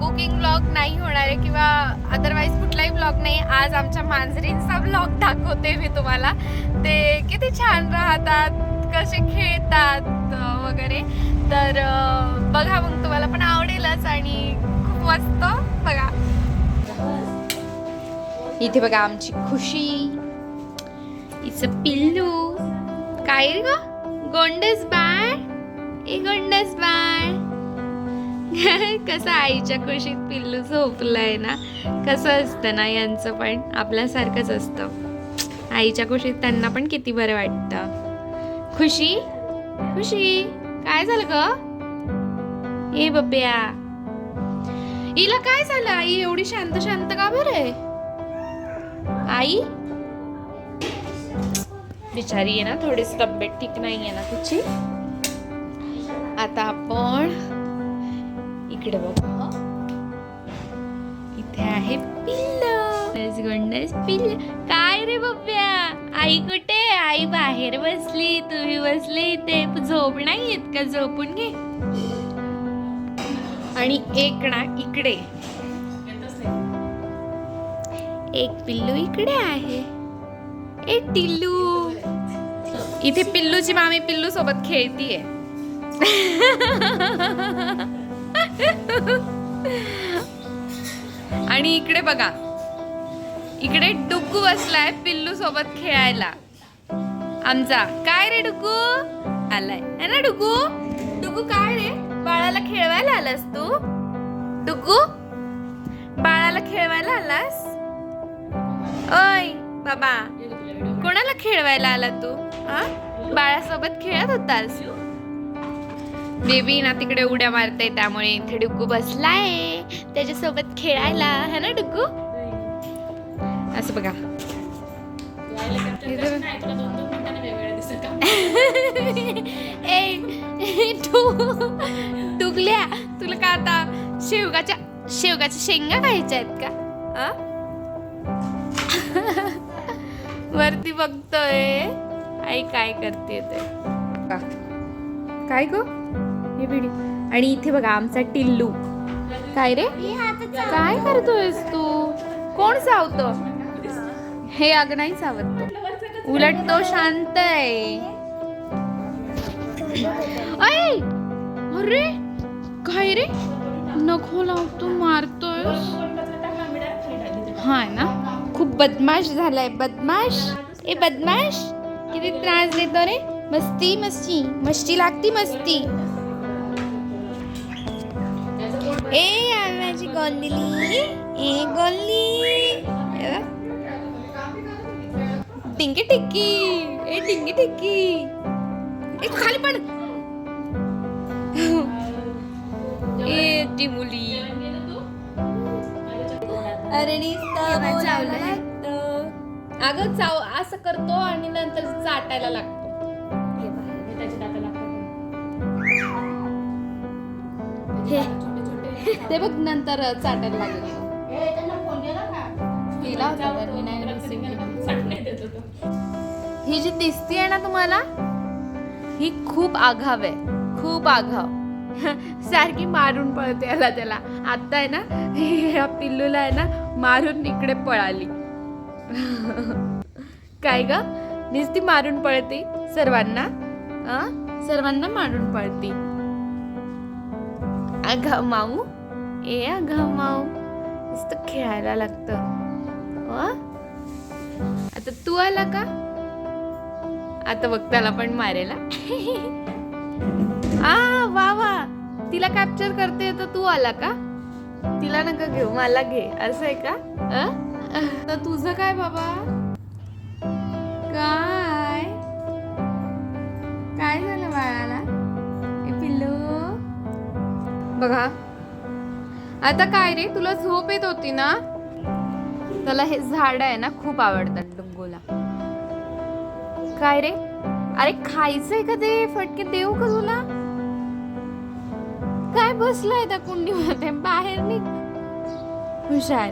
Cooking blog नाही होणार आहे किंवा अदरवाईज कुठलाही ब्लॉग नाही. आज आमच्या मांजरींचा ब्लॉग दाखवते मी तुम्हाला. ते किती छान राहतात कसे खेळतात वगैरे. तर बघा मग तुम्हाला पण आवडेलच आणि खूप मस्त बघा. इथे बघा आमची खुशी. इच पिल्लू. काय ग? गोंडस बाळ? ए गोंडस बाळ. कसं आईच्या खुशीत पिल्लू झोपलंय ना? कसं असतं ना यांचं पण? आपल्यासारखंच असतं. आईच्या खुशीत त्यांना पण किती बरं वाटतं. खुशी? खुशी. काय झालं ग? ए बब्या. हिला काय झालं? आई एवढी शांत शांत का बरं आहे? आई? बिचारी आहे ना थोडीच तब्येत ठीक नाही आहे ना तिची. आता आपण इकडे इथे आहे पिल्ल. गोंडस पिल्ल. काय रे बब्या आई कुठे? आई बाहेर बसली. तुम्ही बसले इथे. झोप नाही येत का? झोपून घे. आणि एक ना इकडे. एक पिल्लू इकडे आहे. ए टिल्लू. इथे पिल्लूची मामी पिल्लू सोबत खेळतीये. आणि इकडे बघा. इकडे डुकू बसलाय पिल्लू सोबत खेळायला. आमचा. काय रे डुकू? आलाय. है ना डुकू? डुकू काय रे? बाळाला खेळवायला आलास तू? डुकू? बाळाला खेळवायला आलास? ओय बाबा. कोणाला खेळवायला आला तू? हा बाळासोबत खेळत होतास? बेबी ना तिकडे उड्या मारते त्यामुळे इथे डुग्गू बसलाय. त्याच्यासोबत खेळायला है ना डुग्गू असं बघा. ए तू तुला का आता शेवगाच्या शेवगाच्या शेंगा खायच्या आहेत का? आ? वरती बघतोय. आई काय करते ते. काय ग? हे बिडी आणि इथे बघा आमचा टिल्लू. काय रे? काय करतोयस तू? कोण चावतो हे अग नाही चावत उलट तो शांत आहे. अरे अरे! काय रे? नको लावतो मारतोय हा ना? खूप बदमाश झालाय बदमाश. ए बदमाश! किती त्रास देतो रे. मस्ती मस्ती. मस्ती लागती मस्ती. ए माझी गोंदली. ए गोंदली. टिंकी टिक्की. ए टिंकी टिक्की. ए खाली पड. ए ती मुली. अरे अगं चाव असं करतो आणि नंतर चाटायला लागतो. हे. ते बघ नंतर चाटायला लागेल. होता तर मी नाही ही जी दिसतीये ना तुम्हाला ही खूप आघाव आहे. खूप आघाव. सारखी मारून पळते याला त्याला. आता आहे ना ह्या पिल्लूला आहे ना मारून इकडे पळाली. काय ग? नुसती मारून पळते सर्वांना? सर्वांना मारून पळते. अघा माऊ. ए अघा माऊ. नुसतं खेळायला लागतं. अ? आता तू आला का? आता वक्ताला पण मारेला. हा. आ वा वा. तिला कॅप्चर करते तर तू आला का? तिला नका घेऊ मला घे. असं आहे का? तर तुझं काय बाबा? काय? काय झालं बाळाला? पिल्लू? बघा. आता काय रे? तुला झोप येत होती ना? त्याला हे झाड आहे ना खूप आवडतात डुंगूला. काय रे? अरे खायचंय का ते? फटके देऊ का तुला? काय बसलाय त्या कुंडीमध्ये? बाहेर निघ. हुशार.